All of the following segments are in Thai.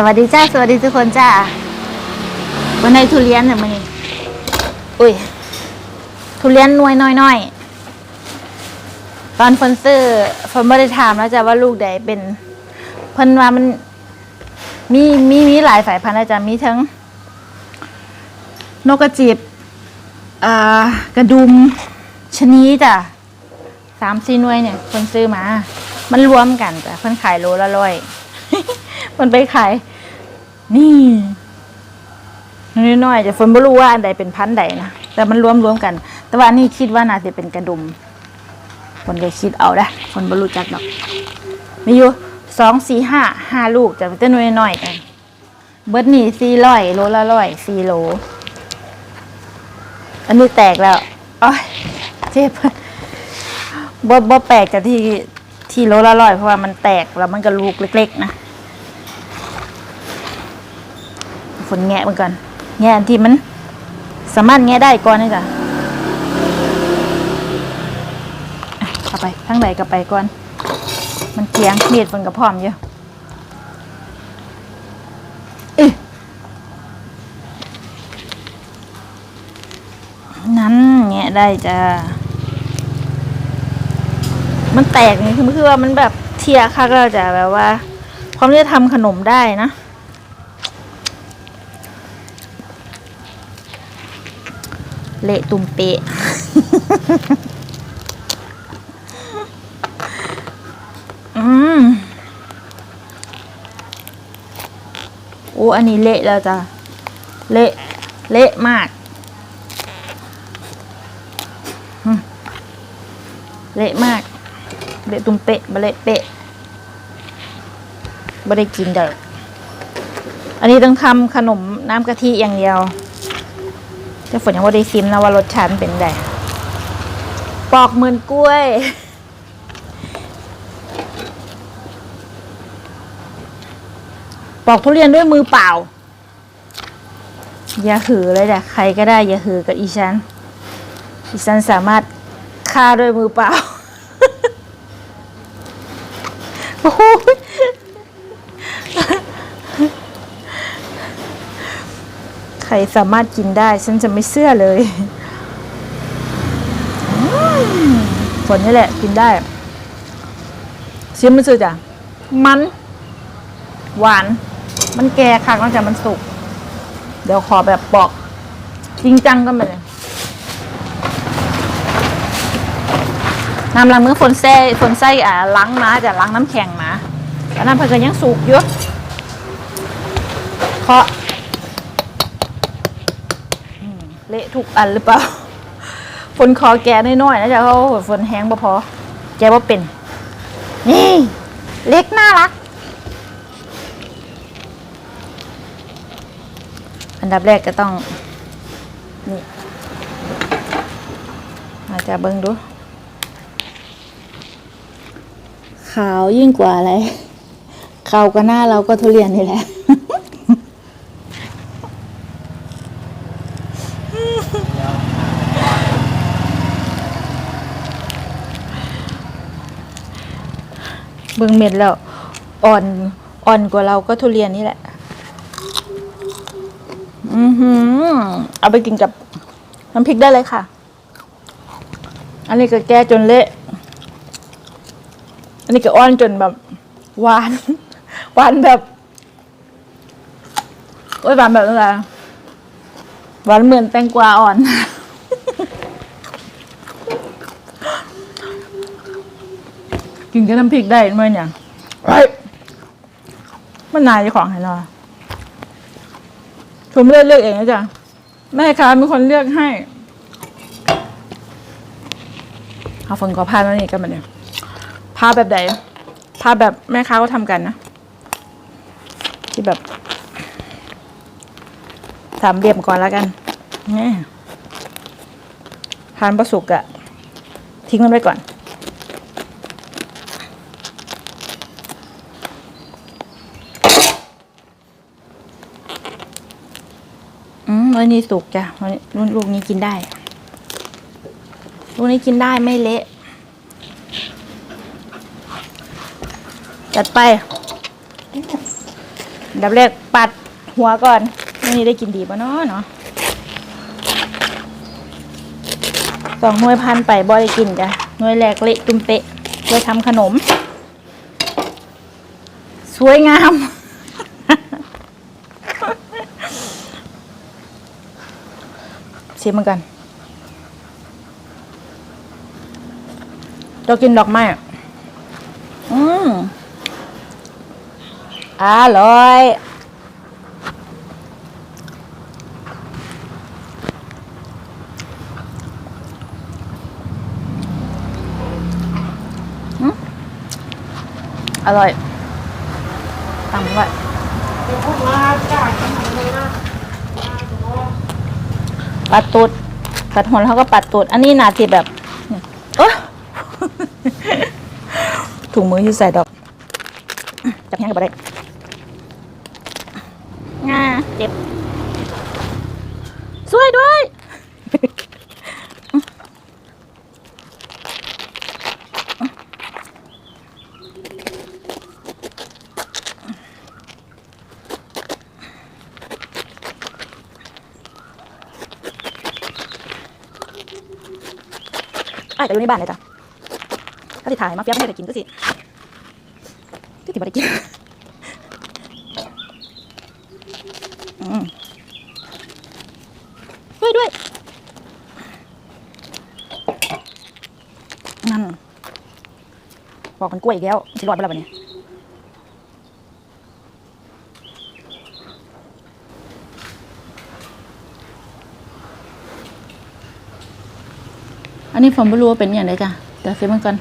สวัสดีจ้า สวัสดีทุกคนจ้า วันในทุเรียนเนี่ยมันอุ้ย ทุเรียนนวยน้อยๆ ตอนเพิ่นซื้อเพิ่นไม่ได้ถามแล้วจ้ะว่าลูกใดเป็นเพิ่นว่ามัน มีมีมีหลายสายพันธุ์นะจ๊ะมีทั้ง นกกระจิบอ่ากระดุมชนีจ้ะสามสี่หน่วยเนี่ยคนซื้อมา มันรวมกันจ้ะเพิ่นขายโลละร้อย มันไปขายนี่น้อยๆจะฝนไม่รู้ว่าอันใดเป็นพันธุ์ใดนะแต่มันรวมรวมๆกัน แต่ว่านี่คิดว่าน่าจะเป็นกระดุมคนก็คิดเอาได้คนบรรู้จักดอก มีอยู่สองสี่ห้าห้าลูกจะเป็นต้นน้อยๆกัน เบิร์ดนี่สี่ร้อยโลละร้อยสี่โล อันนี้แตกแล้วอ้อยเจ็บบ่บ่แปลกจากที่ที่โลละร้อยเพราะว่ามันแตกแล้วมันก็ลูกเล็ก ๆ นะ ฝนแงะมันก่อน แงะที่มัน สามารถแงะได้ก่อนนี่จ้ะอะเอาไปทั้งใดก็ไปก่อน มันเกียงเมียดฝนกับพร้อมอยู่อินั้นแงะได้จ้ะมันแตกนี่คือคือว่ามันแบบเทียค่ะก็จะแบบว่าพร้อมที่จะทำขนมได้นะ เละตุ่มเปะอืมโอ้อันนี้เละแล้วจ้ะ เละ เละมาก เละมาก เละตุ่มเปะบะเละเปะไม่ได้กินเด้ออันนี้ต้องทำขนมน้ำกะทิอย่างเดียว แต่ฝนยังว่าได้ซิมนะว่ารสชาติมันเป็นไงปอกเหมือนกล้วย ปอกทุเรียนด้วยมือเปล่า อย่าหือเลยจ้ะใครก็ได้ อย่าหือกับอีฉันอีฉันสามารถฆ่าด้วยมือเปล่าโอ้โหใค รสามารถกินได้ ฉันจะไม่เชื่อเลยอืมผลนี่แหละ กินได้ชิมมันสุดจ้ะมัน หวาน มันแก่ค่ะนอกจากมันสุก เดี๋ยวขอแบบปอก จริงจังกันไปเลยน้ำล้างมือฝนแซ่ฝนไส้อ่าล้างมาจะล้างน้ำแข็งมาอันนั้นเพิ่นก็ยังสุกอยู่เคาะอืม เละทุกอันหรือเปล่า ฝนคอแกน้อยๆนะจ๊ะเพราฝนแห้งบ่พอ แกว่าเป็น นี่ เล็กน่ารัก อันดับแรกก็ต้อง นี่อาจจะเบิ่งดู ขาวยิ่งกว่าอะไรขาวก็หน้าเราก็ทุเรียนนี่แหละ เบิ่งเม็ดแล้ว อ่อนอ่อนกว่าเราก็ทุเรียนนี่แหละ อือหือ เอาไปกินกับน้ำพริกได้เลยค่ะ อันนี้ก็แก้จนเละ อันนี้ก็อ้อนจนแบบหวานหวานแบบโอ้ยหวานแบบอะไรหวานเหมือนแตงกวาอ่อน กินกับน้ำพริกได้ไหมเนี่ยเฮ้ยมันนายเจ้าของให้เราผมเลือกเลือกเองนะจ๊ะแม่ค้าเป็นคนเลือกให้เอาฝนก็พาแล้วนี่กันมาเนี่ยพาแบบใดพาแบบแม่ค้าก็ทำกันนะ ที่แบบสามเหลี่ยมก่อนแล้วกันนี่ทานประสุกอะทิ้งมันไว้ก่อน วันนี้สุกจ้ะวันนี้รุ่นลูกนี้กินได้ ลูกนี้กินได้ไม่เละ จัดไป ดับแรกปัดหัวก่อนนี่ได้กินดีป่ะเนาะเนาะสองหน่วยพันไปบ่ได้กินจ้ะหน่วยแรกเละตุ้มเปะไว้ทำขนม สวยงาม ชิมมันกันเรากินดอกไม้อะอืมอร่อยอืมอร่อยตำไว้ ปัดตูดปัดหนเขาก็ปัดตูด อันนี้นาทีแบบเออถุงมือที่ใส่ดอก จับแห้งกับอะไรงาเจ็บช่วยด้วย แต่อยู่ในบ้านเลยจ้ะก็ติถ่ายมาเฟียไม่ได้กินก็สิก็ติบ่ได้กินอืมด้วยด้วยนั่นบอกกันกล้วยอีกแล้วสิรอดไปแล้วบัดนี้ อันนี้ผมไม่รู้ว่าเป็นอย่างไรจ้ะแต่เสียมันกัน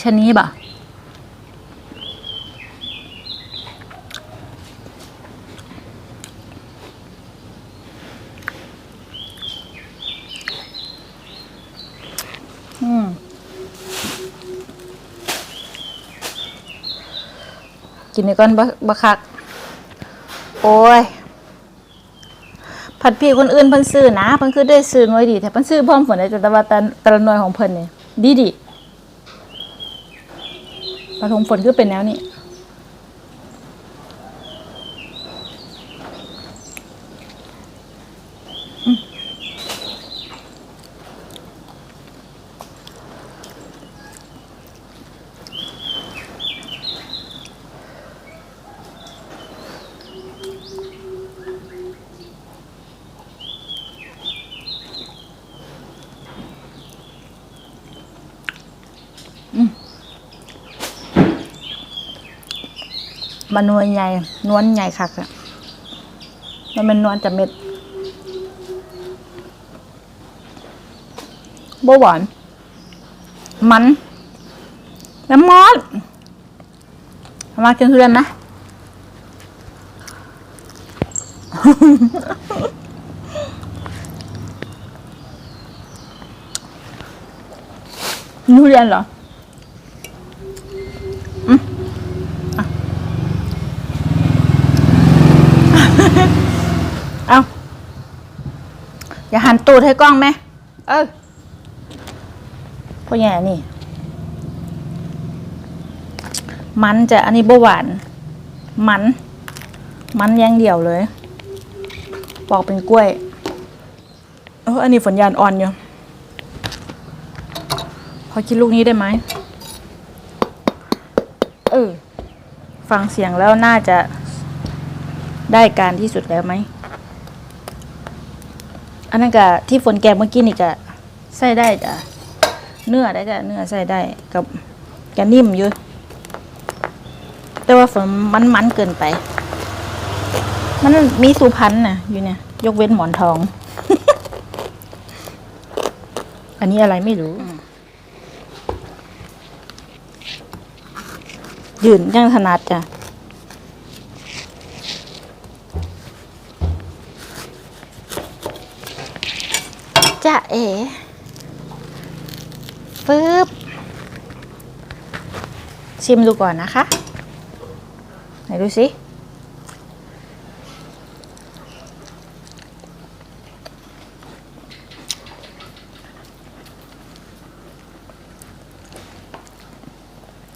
ชนี้บ่อืมกินในก้อนบะบะคัก โอ้ยผัดพี่คนอื่นเพิ่นซื้อนะเพิ่นคือได้ซื้อน้อยดีแต่เพิ่นซื้อพร้อมฝนในแต่ว่าตันตะนวยของเพิ่นนี่ดีดีปฐมฝนคือเป็นแนวนี้ มันนวลใหญ่ นวลใหญ่คักอะมันเป็นนวลแต่เม็ดบหวาน มันแล้วมอดมากินทุเรียนนะทุเรียนเหรอ อืมอะ เอา อย่าหันตูดให้กล้องไหม เออพ่อแย่นี่ มันจะอันนี้บหวาน มัน มันอย่างเดียวเลย ปอกเป็นกล้วย เอออันนี้ฝนยานอ่อนอยู่ พอกินลูกนี้ได้ไหม เออ ฟังเสียงแล้วน่าจะได้การที่สุดแล้วไหม อันนั้นก็ที่ฝนแกงเมื่อกี้นี่ก็ใส่ได้จ้ะเนื้อได้จ้ะเนื้อใส่ได้กับแกนิ่มอยู่ แต่ว่าฝนมันมันๆเกินไป มันมีสุพรรณน่ะ อยู่เนี่ย ยกเว้นหมอนทอง อันนี้อะไรไม่รู้ยืนยังถนัดจ้ะ จะเอ๋ฟืบชิมดูก่อนนะคะ ไหนดูสิ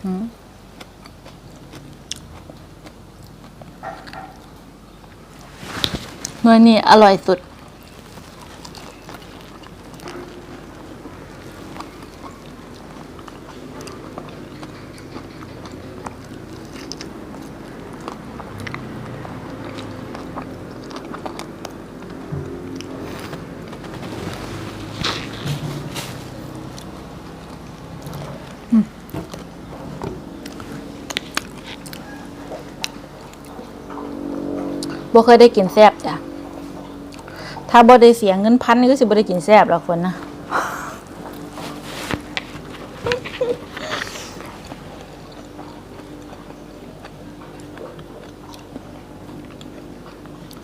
หืมเมื่อนี่อร่อยสุด บ่เคยได้กินแซ่บจ้ะ ถ้าบ่ได้เสียเงินพันนี่ก็สิบ่ได้กินแซ่บหรอกคนนะ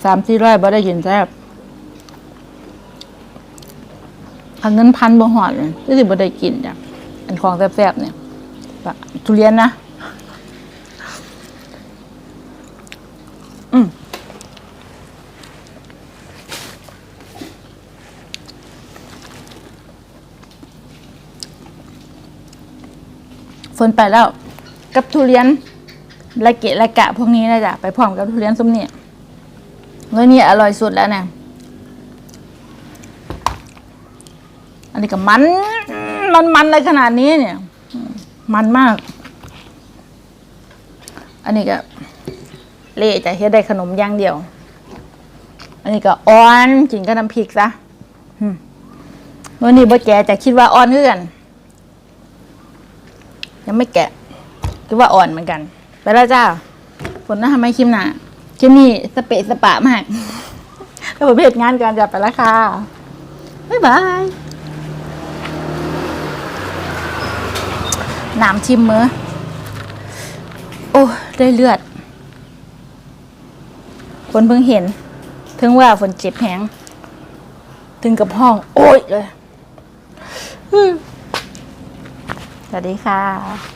สามสี่ร้อยบ่ได้กินแซ่บถ้าเงินพันบ่หอดเลยก็สิบ่ได้กินจ้ะ อันของแซ่บๆเนี่ย ทุเรียนนะ ฝนไปแล้วกับทุเรียนละเกะละกะพวกนี้นะจ๊ะไปพร้อมกับทุเรียนส้มเนี่ยแล้วนี่อร่อยสุดแล้วเนี่ยอันนี้ก็มันมันมันอะไรขนาดนี้เนี่ย มันมาก อันนี้ก็เละจะเฮ็ดได้ขนมอย่างเดียว อันนี้ก็อ่อนกินกับน้ำพริกซะวันนี้บ่แกจะคิดว่าอ่อนเพื่อน ยังไม่แกะคิดว่าอ่อนเหมือนกัน ไปแล้วจ้าฝนน่าทำไมคลิมหนาคลิมนี้สเปะสปะมากแล้วประเภทงานการจัดไปแล้วค่ะบ๊ายบายน้ำชิมมือโอ้ได้เลือดฝนเพิ่งเห็นถึงว่าฝนเจ็บแหงถึงกับห้อง โอ้ยเลย สวัสดีค่ะ